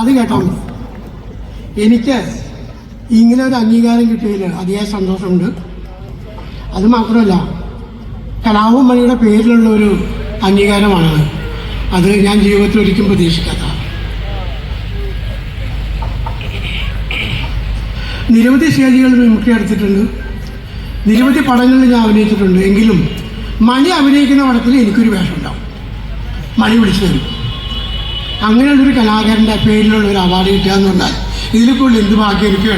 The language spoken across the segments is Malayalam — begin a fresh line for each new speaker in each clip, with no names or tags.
അത് കേട്ടോ എനിക്ക് ഇങ്ങനെ ഒരു അംഗീകാരം കിട്ടിയതിൽ അതിയായ സന്തോഷമുണ്ട്. അത് മാത്രമല്ല കലാപം മണിയുടെ പേരിലുള്ള ഒരു അംഗീകാരമാണ് അത്. ഞാൻ ജീവിതത്തിൽ ഒരിക്കലും പ്രതീക്ഷിക്കാത്ത നിരവധി സ്റ്റേജുകൾ മിമിക്രി എടുത്തിട്ടുണ്ട് നിരവധി പടങ്ങളിൽ ഞാൻ അഭിനയിച്ചിട്ടുണ്ട്. എങ്കിലും മണി അഭിനയിക്കുന്ന പടത്തിൽ എനിക്കൊരു വേഷം ഉണ്ടാവും മണി വിളിച്ചു തരും. അങ്ങനെയുള്ളൊരു കലാകാരന്റെ പേരിലുള്ള ഒരു അവാർഡ് കിട്ടുക പറഞ്ഞാൽ ഇതിൽ കൂടുതൽ എന്ത് ഭാഗ്യം എനിക്ക്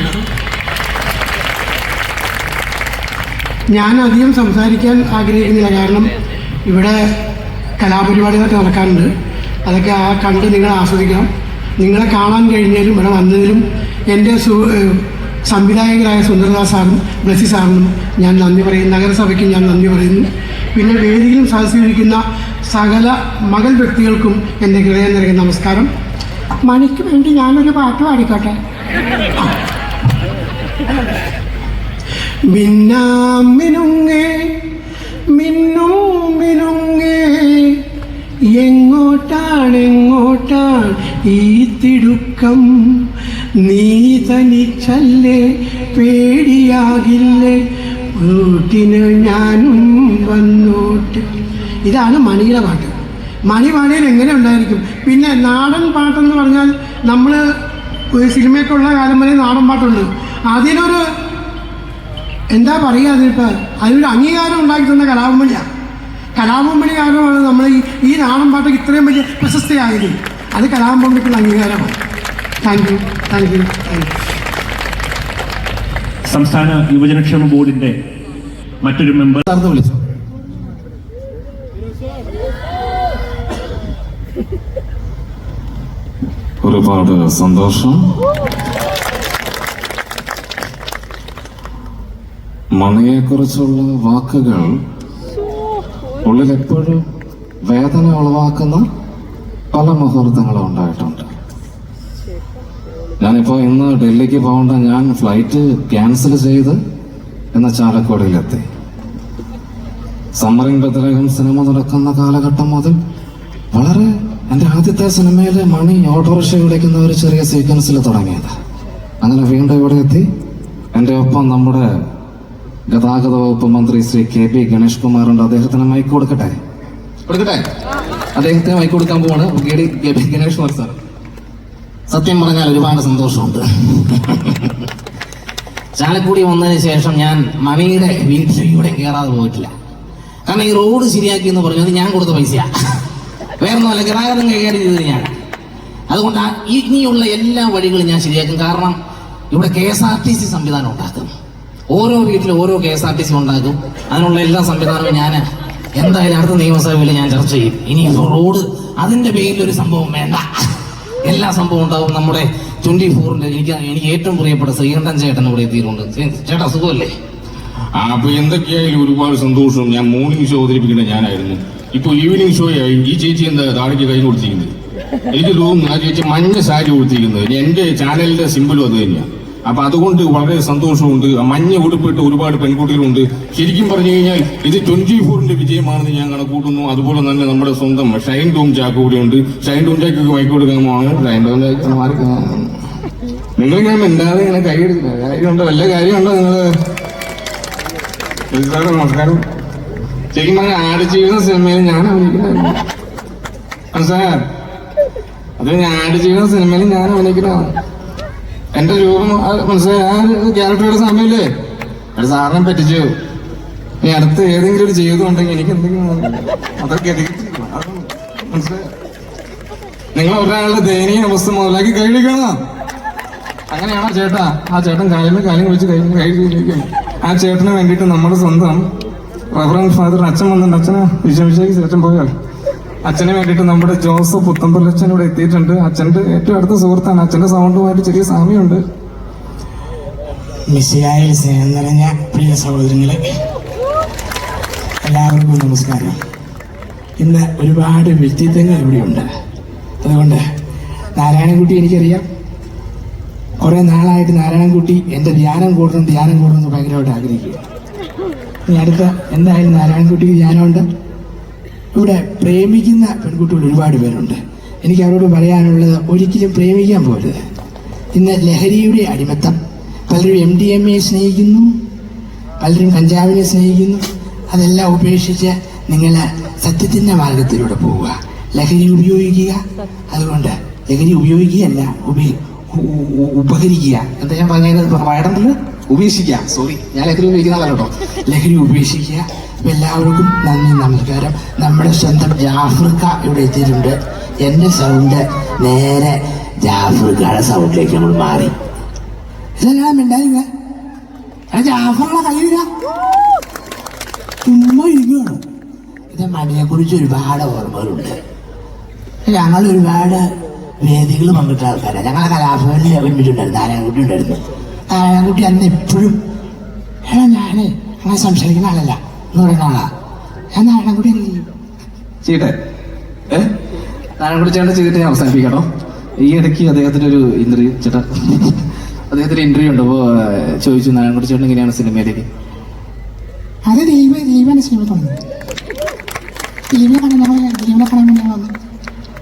ഞാൻ അധികം സംസാരിക്കാൻ ആഗ്രഹിക്കുന്നില്ല. കാരണം ഇവിടെ കലാപരിപാടികളൊക്കെ നടക്കാറുണ്ട്. അതൊക്കെ ആ കണ്ട് നിങ്ങൾ ആസ്വദിക്കണം. നിങ്ങളെ കാണാൻ കഴിഞ്ഞാലും ഇവിടെ വന്നതിലും എന്റെ സു സംവിധായകരായ സുന്ദരദാസ് സാറിനും ബ്ലസി സാറിനും ഞാൻ നന്ദി പറയുന്നു. നഗരസഭയ്ക്കും ഞാൻ നന്ദി പറയുന്നു. പിന്നെ വേദിയിലും സഹകരിക്കുന്ന സകല മകൾ വ്യക്തികൾക്കും എന്റെ ഹൃദയം നിറയെ നമസ്കാരം. മണിക്ക് വേണ്ടി ഞാനൊരു പാട്ട് പാടിക്കോട്ടെ? മിന്നാം മിനുങ്ങേ മിന്നും മിനുങ്ങേ എങ്ങോട്ടാണ് എങ്ങോട്ടാണ് ഈ തിടുക്കം? നീ തനിച്ചല്ലേ പേടിയാകില്ലേ? വീട്ടിന് ഞാനും വന്നോട്ട്. ഇതാണ് മണിയുടെ പാട്ട്. മണി പാടിയാൽ എങ്ങനെ ഉണ്ടായിരിക്കും? പിന്നെ നാടൻ പാട്ടെന്ന് പറഞ്ഞാൽ നമ്മൾ ഒരു സിനിമയ്ക്കുള്ള കാലം വരെ നാടൻ പാട്ടുണ്ട്. അതിനൊരു എന്താ പറയുക അതിനിപ്പോൾ അതിനൊരു അംഗീകാരം ഉണ്ടാക്കി തന്ന കലാപമണിയാണ് കലാപമണി കാരണമാണ് നമ്മൾ ഈ ഈ നാടൻ പാട്ടൊക്കെ ഇത്രയും വലിയ പ്രശസ്തിയായത്. അത് കലാപമണിക്കുള്ള അംഗീകാരമാണ്. Thank you thank you thank you
സംസ്ഥാന യുവജനക്ഷേമ ബോർഡിന്റെ മറ്റൊരു മെമ്പർ
വിളിച്ചു?
ഒരുപാട് സന്തോഷം. മണിയെക്കുറിച്ചുള്ള വാക്കുകൾ ഉള്ളിൽ എപ്പോഴും വേദന ഉളവാക്കുന്ന പല മുഹൂർത്തങ്ങളും ഉണ്ടായിട്ടുണ്ട്. ഞാനിപ്പോ ഇന്ന് ഡൽഹിക്ക് പോകേണ്ട ഞാൻ ഫ്ലൈറ്റ് ക്യാൻസൽ ചെയ്ത് എന്ന ചാലക്കുടിയിലെത്തി. സമ്മറിംഗ് ബദലകം സിനിമ നടക്കുന്ന കാലഘട്ടം മുതൽ വളരെ എന്റെ ആദ്യത്തെ സിനിമയിലെ മണി ഓട്ടോറിക്ഷ വിളിക്കുന്ന ഒരു ചെറിയ സീക്വൻസിൽ തുടങ്ങിയത്. അങ്ങനെ വീണ്ടും ഇവിടെ എത്തി. എന്റെ ഒപ്പം നമ്മുടെ ഗതാഗത വകുപ്പ് മന്ത്രി ശ്രീ കെ പി ഗണേഷ് കുമാറുണ്ട്. അദ്ദേഹത്തിന് മൈക്ക് കൊടുക്കട്ടെ? കൊടുക്കട്ടെ? അദ്ദേഹത്തിന് മൈക്ക് കൊടുക്കാൻ പോവാണ്. K P Ganesh Kumar sir.
സത്യം പറഞ്ഞാൽ ഒരുപാട് സന്തോഷമുണ്ട്. ചാലക്കുടി വന്നതിന് ശേഷം ഞാൻ മണിയുടെ വീട്ടിൽ ഇവിടെ കയറാതെ പോയിട്ടില്ല. കാരണം ഈ റോഡ് ശരിയാക്കി എന്ന് പറഞ്ഞത് ഞാൻ കൊടുത്ത പൈസയാ. വേറൊന്നുമല്ല ഗതാഗതം കൈകാര്യം ചെയ്തത് ഞാൻ അതുകൊണ്ട് ഇനിയുള്ള എല്ലാ വഴികളും ഞാൻ ശരിയാക്കും. കാരണം ഇവിടെ K S R T C സംവിധാനം ഉണ്ടാക്കും. ഓരോ വീട്ടിലും ഓരോ K S R T C ഉണ്ടാക്കും. അതിനുള്ള എല്ലാ സംവിധാനവും ഞാൻ എന്തായാലും അടുത്ത നിയമസഭയിൽ ഞാൻ ചർച്ച ചെയ്യും. ഇനി റോഡ് അതിന്റെ പേരിൽ ഒരു സംഭവം വേണ്ട. എല്ലാ സംഭവം ഉണ്ടാവും. നമ്മുടെ ട്വന്റി ഫോറിന്റെ എനിക്ക് എനിക്ക് ഏറ്റവും പ്രിയപ്പെട്ട ശ്രീകണ്ഠൻ ചേട്ടൻ ഇവിടെ എത്തിയിട്ടുണ്ട്. ചേട്ടാ സുഖമല്ലേ?
അപ്പൊ എന്തൊക്കെയായാലും ഒരുപാട് സന്തോഷം. ഞാൻ മോർണിംഗ് ഷോ അവതരിപ്പിക്കേണ്ട ഞാനായിരുന്നു. ഇപ്പൊ ഈവനിങ് ഷോ ആയി ഈ ചേച്ചി എന്താ താഴേക്ക് കൈ കൊടുത്തിരിക്കുന്നത്? എനിക്ക് തോന്നുന്നു ആ ചേച്ചി മഞ്ഞ സാരി കൊടുത്തിരിക്കുന്നത്. എന്റെ ചാനലിന്റെ സിമ്പിളും അത് തന്നെയാണ് അപ്പൊ അതുകൊണ്ട് വളരെ സന്തോഷമുണ്ട്. മഞ്ഞ ഉടുപ്പിട്ട് ഒരുപാട് പെൺകുട്ടികളുണ്ട്. ശരിക്കും പറഞ്ഞു കഴിഞ്ഞാൽ ഇത് ട്വന്റി ഫോറിന്റെ വിജയമാണെന്ന് ഞാൻ കണക്കൂട്ടുന്നു. അതുപോലെ തന്നെ നമ്മുടെ സ്വന്തം ഷൈൻ ടൂം ചാക്ക് കൂടെ ഉണ്ട് ഷൈൻ ടൂം ചാക്ക് മൈക്ക് കൊടുക്കാമാണ് ഷൈൻ ടോം ചാക്ക് മാറി. നിങ്ങൾ ഞാൻ മിണ്ടാതെ ഇങ്ങനെ കൈ കാര്യമുണ്ടോ വല്ല കാര്യമുണ്ടോ നിങ്ങൾ? നമസ്കാരം. ശരിക്കും പറഞ്ഞ ആടുജീവിതം സിനിമയിൽ ഞാൻ അഭിനയിക്കുന്നതായിരുന്നു സാർ അത് ആടുജീവിതം സിനിമയിൽ ഞാൻ അഭിനയിക്കുന്നതാണ് എന്റെ രൂപം മനസ്സിലായി ആ ക്യാരക്ടറുടെ സമയമില്ലേ അത് സാറിനെ പറ്റിച്ചു. ഇനി അടുത്ത് ഏതെങ്കിലും ഒരു ജീവിതം ഉണ്ടെങ്കിൽ എനിക്ക് എന്തെങ്കിലും അതൊക്കെ നിങ്ങൾ ഒരാളുടെ ദയനീയ അവസ്ഥ മുതലാക്കി കഴിക്കണം അങ്ങനെയാണോ ചേട്ടാ? ആ ചേട്ടൻ കാലിന് കാലും വെച്ച് കൈ കൈ കഴിക്കും ആ ചേട്ടന് വേണ്ടിയിട്ട് നമ്മുടെ സ്വന്തം റവറൻ ഫാദർ അച്ഛൻ വന്നിട്ടുണ്ട് അച്ഛന് വിഷമിച്ചേക്ക് ചേട്ടൻ പോയാൽ. അച്ഛനെ വേണ്ടിയിട്ട് നമ്മുടെ ജോസഫ് പുത്തമ്പലച്ഛൻ ഇവിടെ എത്തിയിട്ടുണ്ട്. അച്ഛന്റെ ഏറ്റവും അടുത്ത സുഹൃത്താണ്. അച്ഛന്റെ സൗണ്ടുമായിട്ട് ചെറിയ സാമ്യമുണ്ട്.
പ്രിയ സഹോദരങ്ങളെ എല്ലാവർക്കും നമസ്കാരം. ഇന്ന് ഒരുപാട് വ്യക്തിത്വങ്ങൾ ഇവിടെയുണ്ട്. അതുകൊണ്ട് നാരായണൻകുട്ടി എനിക്കറിയാം. കുറേ നാളായിട്ട് നാരായണൻകുട്ടി എന്റെ ധ്യാനം കൂടണം ധ്യാനം കൂടണം എന്ന് ഭയങ്കരമായിട്ട് ആഗ്രഹിക്കുക ഇനി അടുത്ത എന്തായാലും നാരായണൻകുട്ടിക്ക് ഞാനുണ്ട്. ഇവിടെ പ്രേമിക്കുന്ന പെൺകുട്ടികൾ ഒരുപാട് പേരുണ്ട്. എനിക്ക് അവരോട് പറയാനുള്ളത് ഒരിക്കലും പ്രേമിക്കാൻ പോരുത്. ഇന്ന് ലഹരിയുടെ അടിമത്തം. പലരും എം ഡി എം സ്നേഹിക്കുന്നു. പലരും കഞ്ചാവിനെ സ്നേഹിക്കുന്നു. അതെല്ലാം ഉപേക്ഷിച്ച് നിങ്ങൾ സത്യത്തിന്റെ മാർഗത്തിലൂടെ പോവുക. ലഹരി ഉപയോഗിക്കുക. അതുകൊണ്ട് ലഹരി ഉപയോഗിക്കുകയല്ല ഉപ ഉപകരിക്കുക. എന്താ ഞാൻ പറഞ്ഞത്? വയടത്തിൽ ഉപേക്ഷിക്കുക. സോറി ഞാൻ ലഹരി ഉപയോഗിക്കുന്നതല്ല കേട്ടോ ലഹരി ഉപേക്ഷിക്കുക. അപ്പൊ എല്ലാവർക്കും നന്ദി നമസ്കാരം. നമ്മുടെ സ്വന്തം ജാഫ്രിക്ക ഇവിടെ എത്തിയിട്ടുണ്ട്. എന്റെ സൗണ്ട് നേരെ ജാഫ്രിക്കയുടെ സൗണ്ടിലേക്ക് നമ്മൾ മാറി. ഇതെല്ലാം മിണ്ടായില്ല ജാഫറുടെ കയ്യില്ല ചുമ്മാ ഒരുപാട് ഓർമ്മകളുണ്ട്. ഞങ്ങൾ ഒരുപാട് വേദികൾ പങ്കിട്ട ആൾക്കാരാണ് ഞങ്ങളെ കലാഭവനിൽ ഒരുമിച്ചുണ്ടായിരുന്നു നാരായണൻകുട്ടി ഉണ്ടായിരുന്നു. നാരായണൻകുട്ടി അന്ന് എപ്പോഴും എടാ ഞാൻ അങ്ങനെ സംസാരിക്കുന്ന ആളല്ല എന്ന് പറയുന്ന ആളാ. ഞാൻ നാരായണൻകുട്ടി എന്ത് ചെയ്യും?
ചെയ്യട്ടെ. ഏ? നാരായണ ചേട്ടൻ ചെയ്തിട്ട് ഞാൻ അവസാനിപ്പിക്കണോ ഈ ഇടയ്ക്ക് അദ്ദേഹത്തിന്റെ ഒരു ഇന്റർവ്യൂ ചേട്ടാ. അദ്ദേഹത്തിന്റെ ഇന്റർവ്യൂ ഉണ്ട്. അപ്പോൾ ചോദിച്ചു നാരായണകുട്ടി കൂടി ചേട്ടൻ എങ്ങനെയാണ് സിനിമയിലേക്ക്?
അത് ദൈവ ദൈവമാണ് സിനിമ തുടങ്ങി ദൈവം കാണാൻ ഞങ്ങൾ ദൈവനെ കാണാൻ വേണ്ടി വന്നു.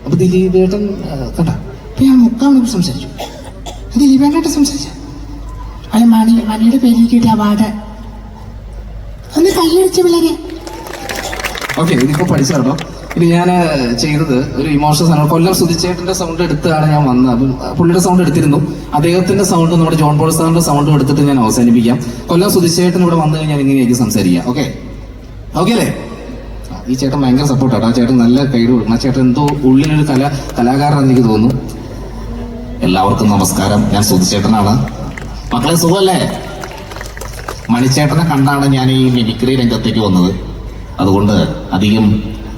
അപ്പൊ ദിലീപ് ചേട്ടൻ ആ, കണ്ട
അപ്പൊ ഞാൻ മുക്കാൽ മണിക്കൂർ സംസാരിച്ചു. അത് ദിലീപേനായിട്ട് സംസാരിച്ച. അത് മണി മണിയുടെ പേരിൽ കിട്ടിയ അവാർഡ്. ഒന്ന് കൈയടിച്ച പിള്ളേരെ.
ഓക്കെ ഇതിപ്പോ പഠിച്ചു ഇനി ഞാൻ ചെയ്തത് ഒരു ഇമോഷണൽ സാധനം. കൊല്ലം സുധിച്ചേട്ടന്റെ സൗണ്ട് എടുത്താണ് ഞാൻ വന്നത്. പുള്ളിയുടെ സൗണ്ട് എടുത്തിരുന്നു. അദ്ദേഹത്തിന്റെ സൗണ്ട് നമ്മുടെ ജോൺ പോൾ സാറിന്റെ സൗണ്ടും എടുത്തിട്ട് ഞാൻ അവസാനിപ്പിക്കാം. കൊല്ലം സുധിച്ചേട്ടൻ ഇവിടെ വന്നു കഴിഞ്ഞാൽ ഇങ്ങനെയായിരിക്കും സംസാരിക്കാം ഓക്കെ? ഓക്കെ അല്ലേ? ഈ ചേട്ടൻ ഭയങ്കര സപ്പോർട്ടാണ് ചേട്ടൻ നല്ല കൈഡ് കൊടുക്കണം ചേട്ടൻ എന്തോ ഉള്ളിലൊരു കല കലാകാരനാണെന്ന് എനിക്ക് തോന്നുന്നു. എല്ലാവർക്കും നമസ്കാരം. ഞാൻ സുധിച്ചേട്ടനാണ്. മക്കളെ സുഖമല്ലേ? മണിച്ചേട്ടനെ കണ്ടാണ് ഞാൻ ഈ മിമിക്രി രംഗത്തേക്ക് വന്നത്. അതുകൊണ്ട് അധികം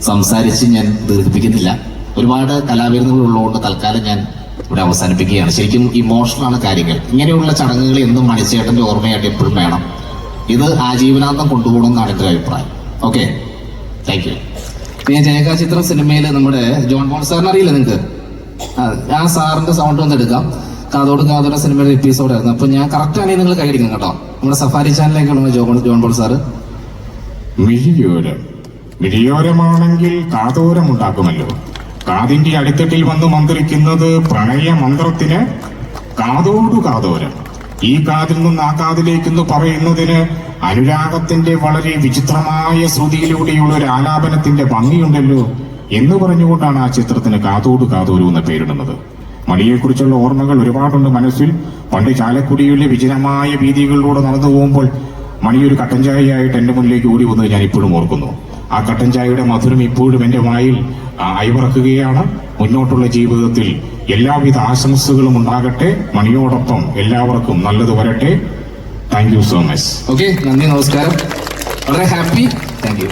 സംസാരിച്ച് ഞാൻ ദീർഘിപ്പിക്കുന്നില്ല. ഒരുപാട് കലാവിരുന്നുകൾ ഉള്ളതുകൊണ്ട് തൽക്കാലം ഞാൻ ഇവിടെ അവസാനിപ്പിക്കുകയാണ്. ശരിക്കും ഇമോഷണലാണ് കാര്യങ്ങൾ. ഇങ്ങനെയുള്ള ചടങ്ങുകൾ എന്നും മണിച്ചേട്ടന്റെ ഓർമ്മയായിട്ട് എപ്പോഴും വേണം. ഇത് ആജീവനാന്തം കൊണ്ടുപോകണം എന്നാണ് എന്റെ അഭിപ്രായം. ഓക്കെ? താങ്ക് യു പിന്നെ ജയകാ ചിത്രം സിനിമയിൽ നമ്മുടെ ജോൺ ബോൺ സാറിന് അറിയില്ല നിങ്ങൾക്ക്? ആ സാറിന്റെ സൗണ്ട് ഒന്ന് എടുക്കാം. കാതോട് കാതോടെ സിനിമയുടെ എപ്പിസോഡ് ആയിരുന്നു അപ്പൊ ഞാൻ കറക്റ്റ് ആണെങ്കിൽ നിങ്ങൾ കൈയടിക്കും കേട്ടോ. നമ്മുടെ സഫാരി ചാനലിലേക്ക് John John Paul sir.
Mizhiyoram. മിഴിയോരമാണെങ്കിൽ കാതോരമുണ്ടാക്കുമല്ലോ കാതിന്റെ അടിത്തട്ടിൽ വന്ന് മന്ത്രിക്കുന്നത് പ്രണയ മന്ത്രത്തിന് കാതോടു കാതോരം. ഈ കാതിൽ നിന്ന് ആ കാതിലേക്കെന്ന് പറയുന്നതിന് അനുരാഗത്തിന്റെ വളരെ വിചിത്രമായ ശ്രുതിയിലൂടെയുള്ള ഒരു ആലാപനത്തിന്റെ ഭംഗിയുണ്ടല്ലോ എന്ന് പറഞ്ഞുകൊണ്ടാണ് ആ ചിത്രത്തിന് കാതോടു കാതോരു എന്ന പേരിടുന്നത്. മണിയെക്കുറിച്ചുള്ള ഓർമ്മകൾ ഒരുപാടുണ്ട് മനസ്സിൽ. പണ്ട് ചാലക്കുടിയിലെ വിജനമായ വീതികളിലൂടെ നടന്നു പോകുമ്പോൾ മണി ഒരു കട്ടൻ ചായയായിട്ട് എന്റെ മുന്നിലേക്ക് ഓടി വന്നത് ഞാൻ ഇപ്പോഴും ഓർക്കുന്നു. ആ കട്ടൻ ചായയുടെ മധുരം ഇപ്പോഴും എന്റെ വായിൽ അയവിറക്കുകയാണ്. മുന്നോട്ടുള്ള ജീവിതത്തിൽ എല്ലാവിധ ആശംസകളും ഉണ്ടാകട്ടെ. മണിയോടൊപ്പം എല്ലാവർക്കും നല്ലത് വരട്ടെ. Thank you so much
okay നന്ദി നമസ്കാരം. വളരെ ഹാപ്പി താങ്ക് യു